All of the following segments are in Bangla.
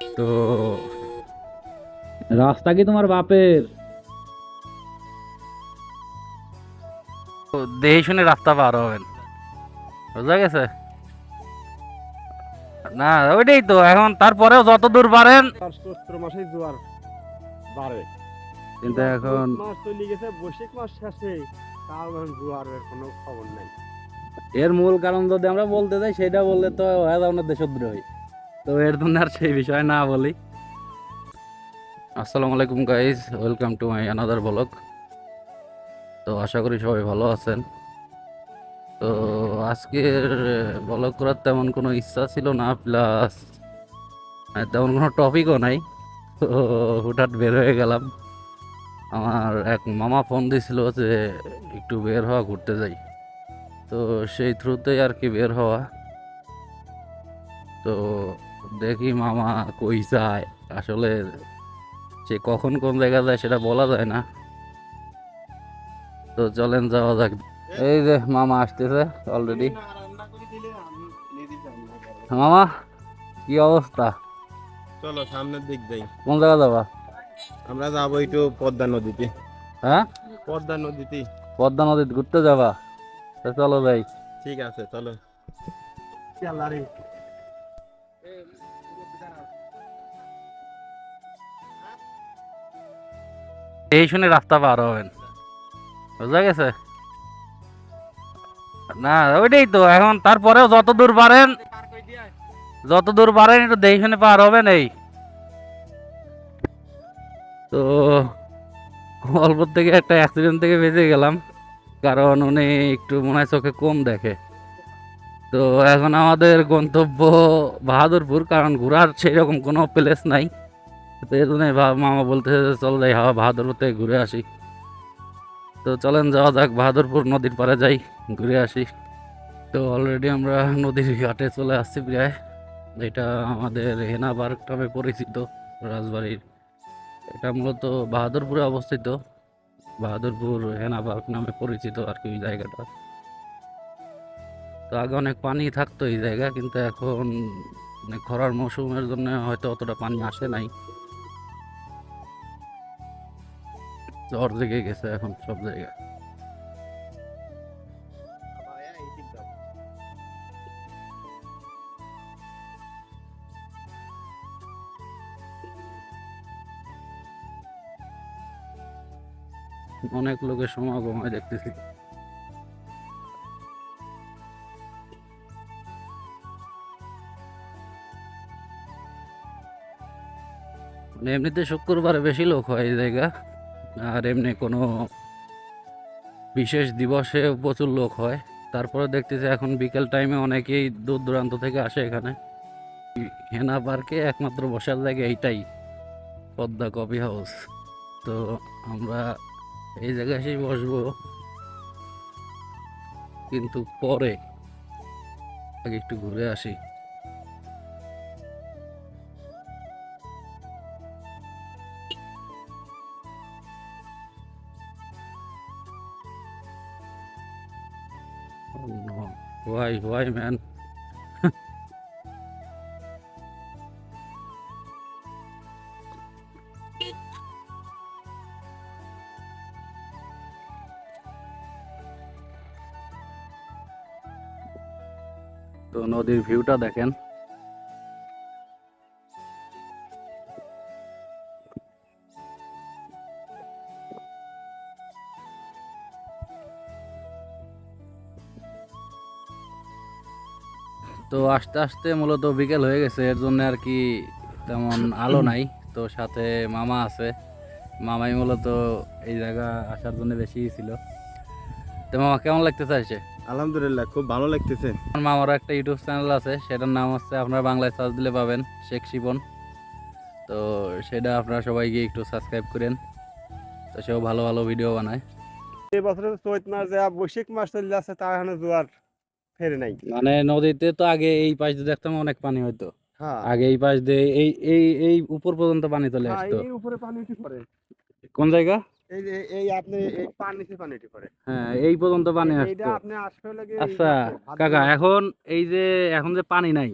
তো রাস্তা কি তোমার বাপের? দেখে শুনে রাস্তা পার হবেন। বুঝা গেছে? না ওইটাই তো এখন তারপরেও যত দূর পারেন চৈত্র মাসে জোয়ার বাড়ে। কিন্তু এখন মাস চলে গেছে বৈশাখ মাস শেষে তাও এখন জোয়ারের কোনো খবর নাই। এর মূল কারণ যদি আমরা বলতে যাই সেটা বললে তো হয়ে না দেশদ্রোহী। তো এর জন্য আর সেই বিষয়ে না বলি। আসসালামু আলাইকুম guys welcome to my another blog তো আশা করি সবাই ভালো আছেন। তো আজকের ব্লগ করার তেমন কোনো ইচ্ছা ছিল না প্লাস তেমন কোনো টপিকও নাই। তো হুটহাট বের হয়ে গেলাম। আমার এক মামা ফোন দিছিল যে একটু বের হওয়া, ঘুরতে যাই। তো সেই থ্রুতেই আর কি বের হওয়া। তো দেখি মামা কই যায়। আসলে সে কখন কোন জায়গা যায় সেটা বলা যায় না। তো চলেন যাওয়া যাক। এই যে মামা আসতেছে অলরেডি মামা কি অবস্থা? চলো সামনের দিক যাই। কোন জায়গা যাবা? আমরা যাব একটু পদ্মা নদীতে। হ্যাঁ? পদ্মা নদীতে। পদ্মা নদীতে ঘুরতে যাবা? তো চলো যাই। ঠিক আছে চলো। এই শুনে রাস্তা পার হবেন। বুঝা গেছে? না, ওইটাই তো, এখন তারপরেও যত দূর পারেন, যত দূর পারেন, একটু দেখে শুনে পার হবেন এই। তো অল্প থেকে একটা অ্যাক্সিডেন্ট থেকে বেঁচে গেলাম, কারণ উনি একটু মনে হয় চোখে কম দেখে। তো এখন আমাদের গন্তব্য বাহাদুরপুর, কারণ ঘোরার সেরকম কোনো প্লেস নাই। তো জন্যই মামা বলতেছে যে চল যাই, হাওয়া বাহাদুরপুর থেকে ঘুরে আসি। তো চলেন, যাওয়া যাক, বাহাদুরপুর নদীর পাড়ে যাই, ঘুরে আসি। তো অলরেডি আমরা নদীর ঘাটে চলে আসছি প্রায়। এটা আমাদের হেনা পার্ক নামে পরিচিত রাজবাড়ির। এটা মূলত বাহাদুরপুরে অবস্থিত। বাহাদুরপুর হেনা পার্ক নামে পরিচিত আর কি ওই জায়গাটা। তো আগে অনেক পানি থাকতো এই জায়গা কিন্তু এখন খরার মৌসুমের জন্য হয়তো অতটা পানি আসে নাই। ঝড় লেগে গেছে এখন সব জায়গায়। অনেক লোকের সমাগম হয় দেখতেছি। মানে এমনিতে শুক্রবারে বেশি লোক হয় এই জায়গা। আর এমনি কোনো বিশেষ দিবসে প্রচুর লোক হয়। তারপরে দেখতেছি এখন বিকেল টাইমে অনেকেই দূর দূরান্ত থেকে আসে এখানে। হেনা পার্কে একমাত্র বসার জায়গা এইটাই, পদ্মা কফি হাউস। তো আমরা এই জায়গায় এসেই বসবো। কিন্তু পরে আগে একটু ঘুরে আসি। Why, why, man? তো নদীর ভিউটা দেখেন তো আস্তে আস্তে মূলত বিকেল হয়ে গেছে এর জন্য আর কি তেমন আলো নাই। তো সাথে মামা আছে। মামাই মূলত এই জায়গা আসার জন্য বেশি ছিল। তো মামা কেমন লাগতেছে আসে আলহামদুলিল্লাহ খুব ভালো লাগতেছে। আমার মামারও একটা ইউটিউব চ্যানেল আছে সেটার নাম হচ্ছে আপনারা বাংলায় সার্চ দিলে পাবেন শেখ শিবন। তো সেটা আপনারা সবাই গিয়ে একটু সাবস্ক্রাইব করেন। তো সেও ভালো ভালো ভিডিও বানায়। এই বছরে চৈত মাস যা বৈশাখ মাস চলে যাচ্ছে তা এখনও জোয়ার। ফেরে নাই। মানে নদীতে তো আগে এই পাশ দিয়ে দেখতাম অনেক পানি হইতো। হ্যাঁ। আগে এই পাশ দিয়ে এই এই এই উপর পর্যন্ত পানি চলে হ্যাঁ, আসতো। এই উপরে পানি উঠে পড়ে। কোন জায়গা? এই যে এই আপনি এই পার নিচে পানি উঠে পড়ে। হ্যাঁ এই পর্যন্ত পানি আসতো। আপনি আসবে লাগে আচ্ছা কাকা এখন এই যে এখন যে পানি নাই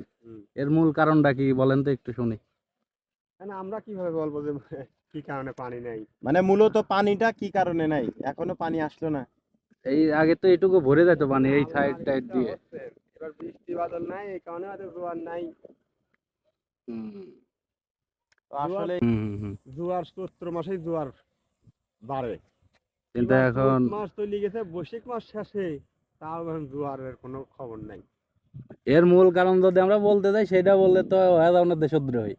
এর মূল কারণটা কি বলেন তো একটু শুনি। কেন আমরা কীভাবে বলব যে কি কারণে পানি নাই? মানে মূলত পানিটা কি কারণে নাই? এখনও পানি আসলো না। এই আগে তো এইটুকু ভরে যেত পানি এই সাইড টাইড দিয়ে। এবার বৃষ্টি বাদল নাই এই কারণে হয়তো জোয়ার নাই। তো আসলে। জোয়ার চৈত্র মাসেই জোয়ার বাড়ে। কিন্তু এখন মাস তৈরি গেছে বৈশাখ মাস শেষে তাও এখন জোয়ারের কোনো খবর নাই। এর মূল কারণ যদি আমরা বলতে যাই সেটা বললে তো হয়ে যাবে না দেশদ্রোহী।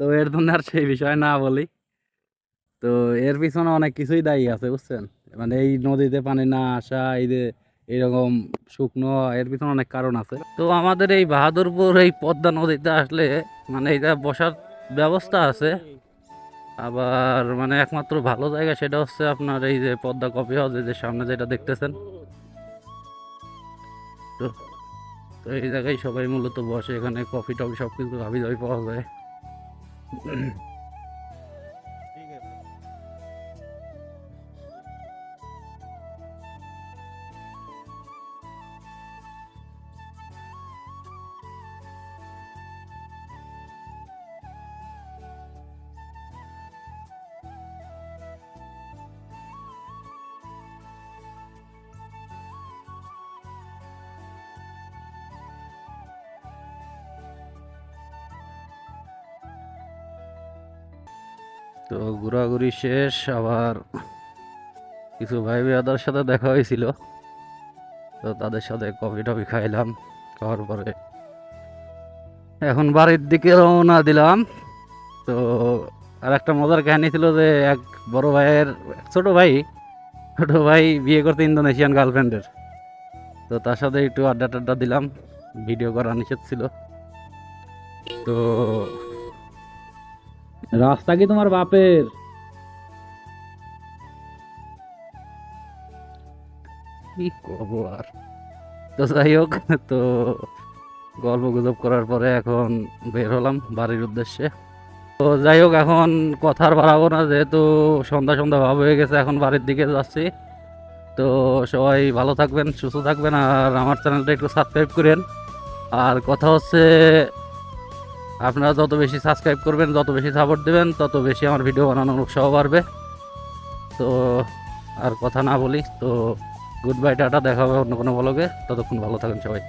তো এর জন্য আর সেই বিষয় না বলি। তো এর পিছনে অনেক কিছুই দায়ী আছে বুঝছেন? মানে এই নদীতে পানি না আসা, এই যে এরকম শুকনো, এর পিছনে অনেক কারণ আছে। তো আমাদের এই বাহাদুরপুর এই পদ্মা নদীতে আসলে মানে এইটা বসার ব্যবস্থা আছে। আবার মানে একমাত্র ভালো জায়গা সেটা হচ্ছে আপনার এই যে পদ্মা কফি হাউস যে সামনে যেটা দেখতেছেন। তো তো এই জায়গায় সবাই মূলত বসে, এখানে কফি টফি সব কিছু হাবি জাবি পাওয়া যায়। তো ঘোরাঘুরি শেষ, আবার কিছু ভাই ভাইয়াদের সাথে দেখা হয়েছিল। তো তাদের সাথে কফি টফি খাইলাম, খাওয়ার পরে এখন বাড়ির দিকে রওনা দিলাম। তো আর একটা মজার কাহিনী ছিল যে এক বড় ভাইয়ের ছোট ভাই ছোট ভাই বিয়ে করতে ইন্দোনেশিয়ান গার্লফ্রেন্ডের। তো তার সাথে একটু আড্ডা টাড্ডা দিলাম, ভিডিও করা নিষেধ ছিল। তো রাস্তা কি তোমার বাপের? কি করব আর? তো যাই হোক, তো গল্প গুজব করার পরে এখন বের হলাম বাড়ির উদ্দেশ্যে। তো যাই হোক, এখন কথার বাড়াবো না, যেহেতু সন্ধ্যা সন্ধ্যা ভাব হয়ে গেছে, এখন বাড়ির দিকে যাচ্ছি। তো সবাই ভালো থাকবেন, সুস্থ থাকবেন, আর আমার চ্যানেলটা একটু সাবস্ক্রাইব করেন। আর কথা হচ্ছে আপনারা যত বেশি সাবস্ক্রাইব করবেন, যত বেশি সাপোর্ট দেবেন, তত বেশি আমার ভিডিও বানানোর উৎসাহ বাড়বে। তো আর কথা না বলি, তো গুড বাই টাটা, দেখা হবে অন্য কোনো ব্লগে ততক্ষণ ভালো থাকেন সবাই।